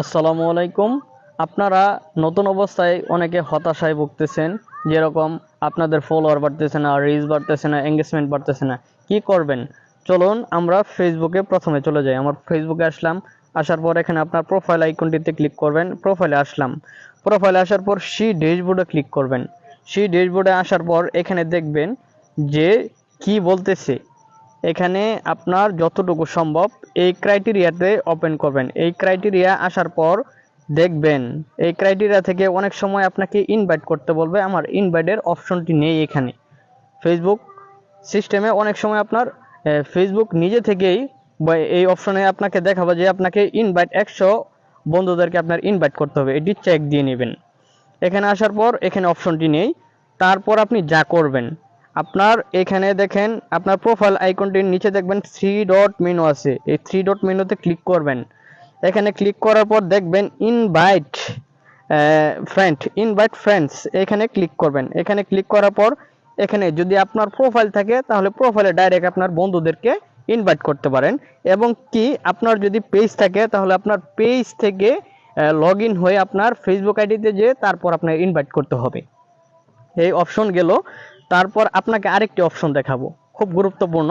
আসসালামু আলাইকুম। আপনারা নতুন অবস্থায় অনেকে হতাশায় ভুগতেছেন, যেরকম আপনাদের ফলোয়ার বাড়তেছে না রিচ বাড়তেছে না এঙ্গেজমেন্ট বাড়তেছে না। কি করবেন? চলুন আমরা ফেসবুকে প্রথমে চলে যাই। আমার ফেসবুকে আসলাম, আসার পর এখানে আপনার প্রোফাইল আইকনটিতে ক্লিক করবেন প্রোফাইলে আসলাম। প্রোফাইলে আসার পর সি ড্যাশবোর্ডে ক্লিক করবেন। সেই ড্যাশবোর্ডে আসার পর এখানে দেখবেন যে কি বলতেছে এখানে আপনার যতটুকু সম্ভব এই ক্রাইটেরিয়াতে ওপেন করবেন। এই ক্রাইটেরিয়া আসার পর দেখবেন, এই ক্রাইটেরিয়া থেকে অনেক সময় আপনাকে ইনভাইট করতে বলবে, আমার ইনভাইটের অপশনটি নেই এখানে। ফেসবুক সিস্টেমে অনেক সময় আপনার ফেসবুক নিজে থেকেই এই অপশনে আপনাকে দেখাবে যে আপনাকে ইনভাইট একশো বন্ধুদেরকে আপনার ইনভাইট করতে হবে। এটি চেক দিয়ে নেবেন। এখানে আসার পর এখানে অপশনটি নেই। তারপর আপনি যা করবেন আপনার এখানে দেখেন, আপনার প্রোফাইল আইকনটির নিচে দেখবেন থ্রি ডট মেনু আছে। এই থ্রি ডট মেনুতে ক্লিক করবেন। এখানে ক্লিক করার পর দেখবেন ইনভাইট ফ্রেন্ড ইনভাইট ফ্রেন্ডস এখানে ক্লিক করবেন। এখানে ক্লিক করার পর এখানে যদি আপনার প্রোফাইল থাকে, তাহলে প্রোফাইলে ডাইরেক্ট আপনার বন্ধুদেরকে ইনভাইট করতে পারেন। এবং কি, আপনার যদি পেজ থাকে, তাহলে আপনার পেজ থেকে লগ হয়ে আপনার ফেসবুক আইডিতে যে তারপর আপনার ইনভাইট করতে হবে। এই অপশন গেল। তারপর আপনাকে আরেকটি অপশন দেখাবো। খুব গুরুত্বপূর্ণ।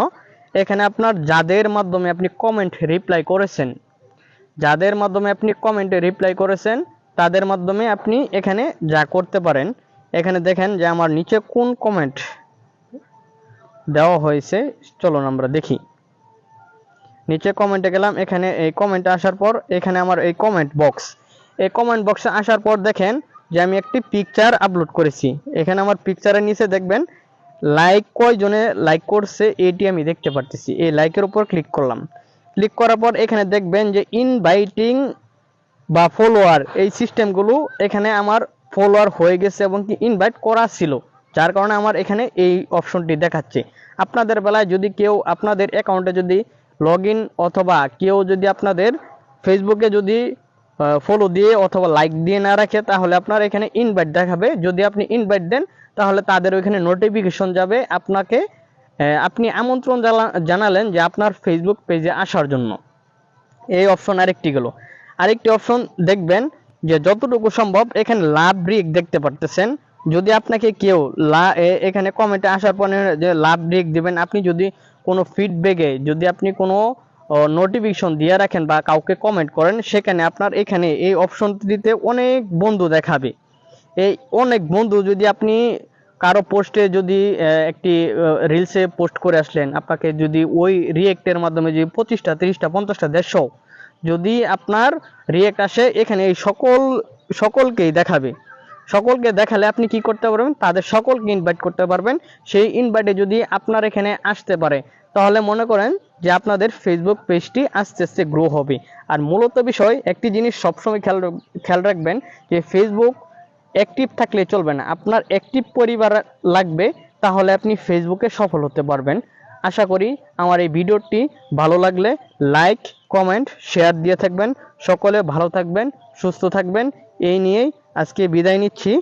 এখানে আপনার যাদের মাধ্যমে আপনি কমেন্ট রিপ্লাই করেছেন, যাদের মাধ্যমে আপনি কমেন্টে রিপ্লাই করেছেন, তাদের মাধ্যমে আপনি এখানে যা করতে পারেন, এখানে দেখেন যে আমার নিচে কোন কমেন্ট দেওয়া হয়েছে। চলুন আমরা দেখি। নিচে কমেন্টে গেলাম, এখানে এই কমেন্টে আসার পর এখানে আমার এই কমেন্ট বক্স এই কমেন্ট বক্সে আসার পর দেখেন যে আমি একটি পিকচার আপলোড করেছি। এখানে আমার পিকচারের নিচে দেখবেন লাইক কয়জনে লাইক করছে এটি আমি দেখতে পারতেছি। এই লাইকের উপর ক্লিক করলাম। ক্লিক করার পর এখানে দেখবেন যে ইনভাইটিং বা ফলোয়ার এই সিস্টেমগুলো এখানে আমার ফলোয়ার হয়ে গেছে এবং কি ইনভাইট করা ছিল, যার কারণে আমার এখানে এই অপশনটি দেখাচ্ছে। আপনাদের বেলায় যদি কেউ আপনাদের অ্যাকাউন্টে যদি লগ অথবা কেউ যদি আপনাদের ফেসবুকে যদি ফলো দিয়ে অথবা লাইক দিয়ে না রাখে তাহলে আপনার এখানে ইনভাইট দেখাবে। যদি আপনি ইনভাইট দেন, তাহলে তাদের ওইখানে নোটিফিকেশন যাবে আপনাকে। আপনি আমন্ত্রণ জানালেন যে আপনার ফেসবুক পেজে আসার জন্য। এই অপশন আরেকটি গেল। আরেকটি অপশন দেখবেন যে যতটুকু সম্ভব এখানে লাভ ব্রিক দেখতে পারতেছেন। যদি আপনাকে কেউ লা এখানে কমেন্টে আসার পরে যে লাভ ব্রিক দিবেন, আপনি যদি কোনো ফিডব্যাকে যদি আপনি কোনো নোটিফিকেশন দিয়ে রাখেন বা কাউকে কমেন্ট করেন, সেখানে আপনার এখানে এই অপশনটিতে অনেক বন্ধু দেখাবে। এই অনেক বন্ধু যদি আপনি কারও পোস্টে যদি একটি রিলসে পোস্ট করে আসলেন, আপনাকে যদি ওই রিয়েক্টের মাধ্যমে যদি পঁচিশটা, তিরিশটা, পঞ্চাশটা, দেড়শো যদি আপনার রিয়েক্ট আসে, এখানে এই সকল, সকলকেই দেখাবে। সকলকে দেখালে আপনি কি করতে পারবেন? তাদের সকলকে ইনভাইট করতে পারবেন। সেই ইনভাইটে যদি আপনার এখানে আসতে পারে, তাহলে মনে করেন যে আপনাদের ফেসবুক পেজটি আস্তে আস্তে গ্রো হবে। আর মূলত বিষয়, একটি জিনিস সবসময় খেয়াল খেয়াল রাখবেন যে ফেসবুক অ্যাক্টিভ থাকলে চলবে না। আপনার অ্যাক্টিভ পরিবার লাগবে, তাহলে আপনি ফেসবুকে সফল হতে পারবেন। আশা করি আমার এই ভিডিওটি ভালো লাগলে লাইক কমেন্ট শেয়ার দিয়ে থাকবেন। সকলে ভালো থাকবেন, সুস্থ থাকবেন। এই নিয়েই আজকে বিদায় নিচ্ছি।